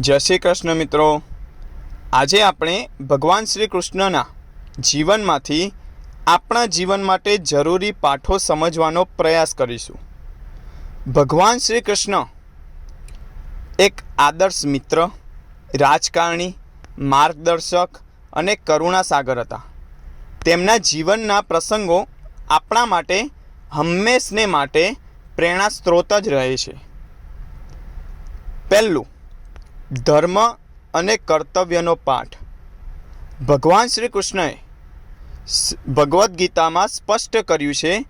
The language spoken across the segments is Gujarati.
જય શ્રી કૃષ્ણ મિત્રો. આજે આપણે ભગવાન શ્રી કૃષ્ણના જીવનમાંથી આપણા જીવન માટે જરૂરી પાઠો સમજવાનો પ્રયાસ કરીશું. ભગવાન શ્રી કૃષ્ણ એક આદર્શ મિત્ર, રાજકારણી, માર્ગદર્શક અને કરુણા સાગર હતા. તેમના જીવનના પ્રસંગો આપણા માટે હંમેશને માટે પ્રેરણા સ્ત્રોત જ રહે છે. પહેલું ધર્મ અને કર્તવ્યનો પાઠ. ભગવાન શ્રી કૃષ્ણએ ભગવદ્ ગીતામાં સ્પષ્ટ કર્યું છે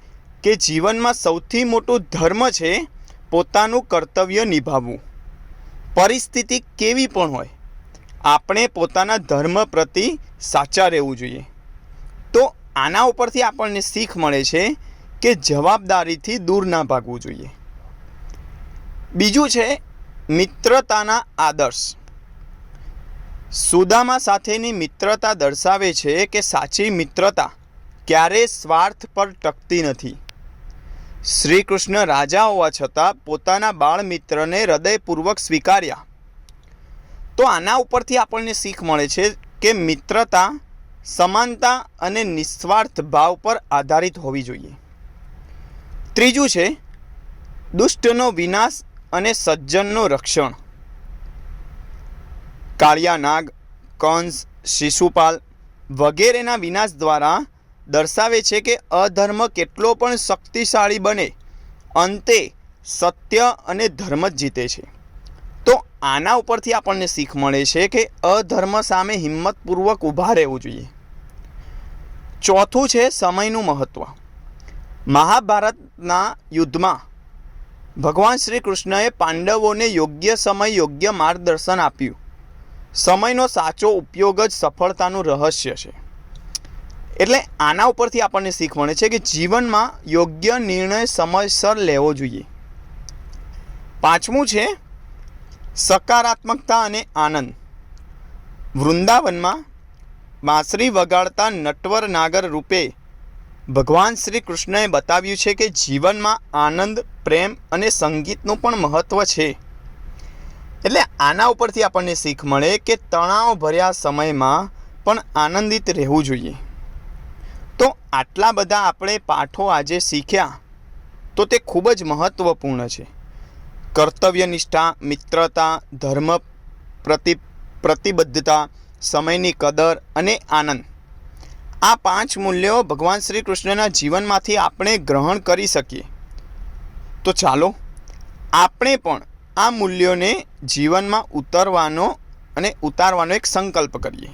કે જીવનમાં સૌથી મોટું ધર્મ છે પોતાનું કર્તવ્ય નિભાવવું. પરિસ્થિતિ કેવી પણ હોય, આપણે પોતાના ધર્મ પ્રતિ સાચા રહેવું જોઈએ. તો આના ઉપરથી આપણને શીખ મળે છે કે જવાબદારીથી દૂર ના ભાગવું જોઈએ. બીજું છે મિત્રતાના આદર્શ. સુદામા સાથેની મિત્રતા દર્શાવે છે કે સાચી મિત્રતા ક્યારેય સ્વાર્થ પર ટકતી નથી. શ્રી કૃષ્ણ રાજા હોવા છતાં પોતાના બાળ મિત્રને હૃદયપૂર્વક સ્વીકાર્યા. તો આના ઉપરથી આપણને શીખ મળે છે કે મિત્રતા સમાનતા અને નિસ્વાર્થ ભાવ પર આધારિત હોવી જોઈએ. ત્રીજું છે, દુષ્ટનો વિનાશ અને સજ્જનનું રક્ષણ. કાળિયા નાગ કંસ, શિશુપાલ વગેરેના વિનાશ દ્વારા દર્શાવે છે કે અધર્મ કેટલો પણ શક્તિશાળી બને, અંતે સત્ય અને ધર્મ જ જીતે છે. તો આના ઉપરથી આપણને શીખ મળે છે કે અધર્મ સામે હિંમતપૂર્વક ઊભા રહેવું જોઈએ. ચોથું છે સમયનું મહત્ત્વ મહાભારતના યુદ્ધમાં ભગવાન શ્રી કૃષ્ણએ પાંડવોને યોગ્ય સમય યોગ્ય માર્ગદર્શન આપ્યું. સમયનો સાચો ઉપયોગ જ સફળતાનું રહસ્ય છે. એટલે આના ઉપરથી આપણને શીખ મળે છે કે જીવનમાં યોગ્ય નિર્ણય સમયસર લેવો જોઈએ. પાંચમું છે, સકારાત્મકતા અને આનંદ. વૃંદાવનમાં બાંસરી વગાડતા નટવર નાગર રૂપે ભગવાન શ્રી કૃષ્ણએ બતાવ્યું છે કે જીવનમાં આનંદ, પ્રેમ અને સંગીતનું પણ મહત્ત્વ છે. એટલે આના ઉપરથી આપણને શીખ મળે કે તણાવ ભર્યા સમયમાં પણ આનંદિત રહેવું જોઈએ. તો આટલા બધા આપણે પાઠો આજે શીખ્યા, તો તે ખૂબ જ મહત્ત્વપૂર્ણ છે. કર્તવ્યનિષ્ઠા, મિત્રતા, ધર્મ પ્રતિ, પ્રતિબદ્ધતા, સમયની કદર અને આનંદ. આ પાંચ મૂલ્યો ભગવાન શ્રી કૃષ્ણના જીવનમાંથી આપણે ગ્રહણ કરી શકીએ. તો ચાલો, આપણે પણ આ મૂલ્યોને જીવનમાં ઉતરવાનો અને ઉતારવાનો એક સંકલ્પ કરીએ.